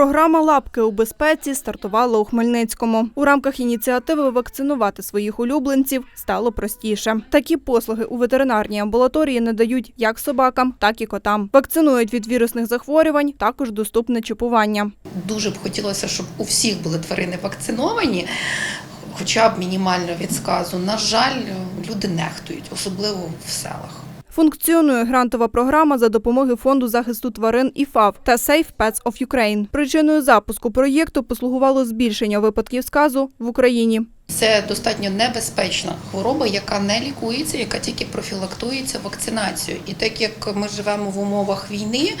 Програма Лапки у безпеці стартувала у Хмельницькому. У рамках ініціативи вакцинувати своїх улюбленців стало простіше. Такі послуги у ветеринарній амбулаторії надають як собакам, так і котам. Вакцинують від вірусних захворювань, також доступне чіпування. Дуже б хотілося, щоб у всіх були тварини вакциновані, хоча б мінімально від сказу. На жаль, люди нехтують, особливо в селах. Функціонує грантова програма за допомоги фонду захисту тварин ІФАВ та Safe Pets of Ukraine. Причиною запуску проєкту послугувало збільшення випадків сказу в Україні. Це достатньо небезпечна хвороба, яка не лікується, яка тільки профілактується вакцинацією. І так як ми живемо в умовах війни,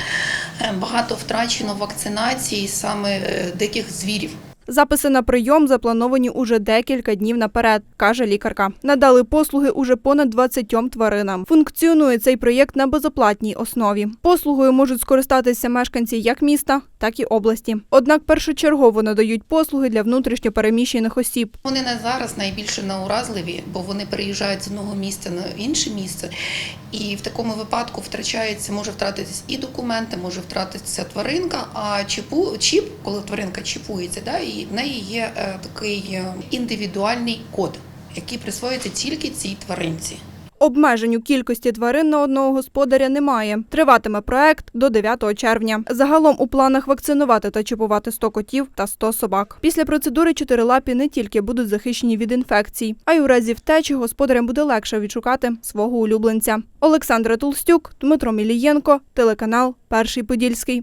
е, багато втрачено вакцинації саме е, диких звірів. Записи на прийом заплановані уже декілька днів наперед, каже лікарка. Надали послуги уже понад 20 тваринам. Функціонує цей проєкт на безоплатній основі. Послугою можуть скористатися мешканці як міста, так і області. Однак першочергово надають послуги для внутрішньопереміщених осіб. Вони на зараз найбільше науразливі, бо вони переїжджають з одного місця на інше місце, і в такому випадку втрачається, може втратитись і документи, може втратитися тваринка. А чіпу чіп, коли тваринка чіпується, да, і в неї є е, такий е, індивідуальний код, який присвоюється тільки цій тваринці. Обмежень у кількості тварин на одного господаря немає. Триватиме проект до 9 червня. Загалом у планах вакцинувати та чіпувати 100 котів та 100 собак. Після процедури чотирилапі не тільки будуть захищені від інфекцій, а й у разі втечі господарям буде легше відшукати свого улюбленця. Олександра Толстюк, Дмитро Мілієнко, телеканал Перший Подільський.